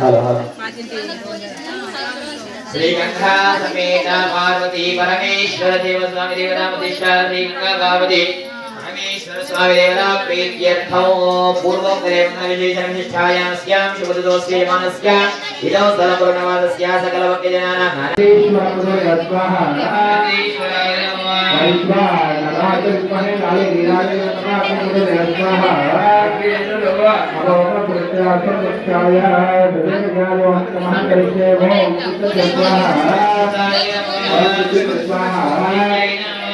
Hello hello. శ్రీగంధాసమేత Parvati Parameshwara దేవస్వామి దేవతామతి శ్రీ పార్వతి పరమేశ్వర స్వామి దేవతా ప్రీత్యర్థం పూర్వం కరేణ విశేషణ నిష్ఠాయాస్యాం శుభదోస్య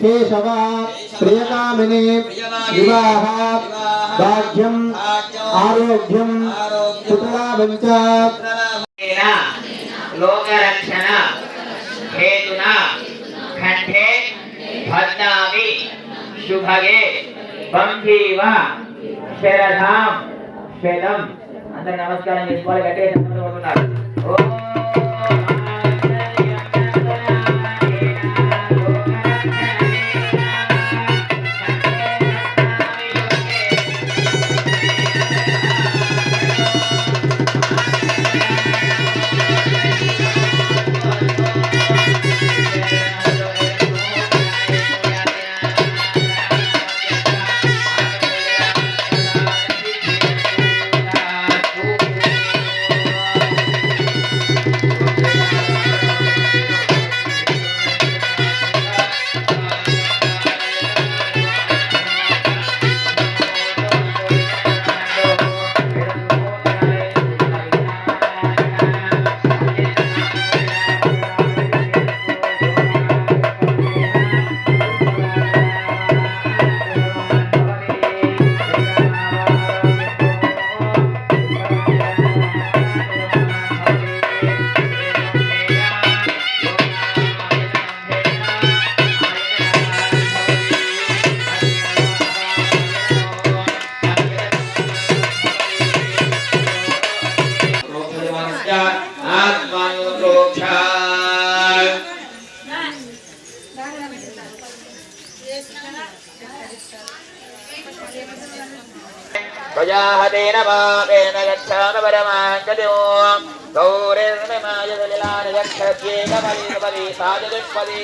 మే మహాదేవి నమస్తుభ్యం కేశవ ప్రియకామిని వివాహ భాగ్యం ఆరోగ్యం పుత్రలాభంచ లోకరక్షణ హేతున కంఠే భద్నామి శుభగే బంధీవ శరధాం శతం అందరు నమస్కారం చేసుకోవాలి గట్టిగా ప్రజాహతేన పాపేన గచ్చాను పరమాంగతిం గౌరేర్ణమాయలిలానిక్షేకమల్పదీపాజదుష్పదీ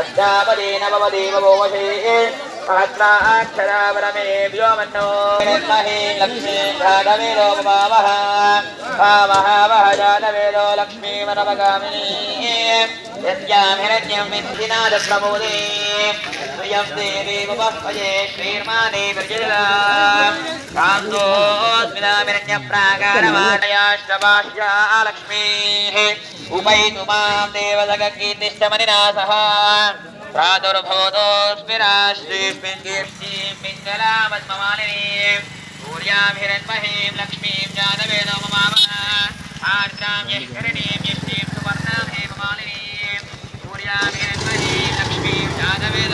అద్దాపదీ నవమదేవ భోమశే సహస్రాక్షరావరమే వ్యోమన్నో మహే లక్ష్మీ జాతవేలో వామః వామః వహ జాతవేలో లక్ష్మీమనవగామినీ యజ్ఞామిరజ్ఞం విద్ధినాద ప్రమోదే यं देवीमुपस्पये श्रीर्माने लक्ष्मीः उपैतु माँ देवदगकीर्तिश्चमनिना सह प्रादुर्भवतोऽस्मिराश्रीस्मिन् कीर्तिमिन्दलामद्ममालिनी सूर्याभिरन्महीं लक्ष्मीं जानवेदो ममामः। आर्द्रां यः करणीं यष्टीं सुवर्णां हेममालिनीं सूर्याभिरन् Ada beda.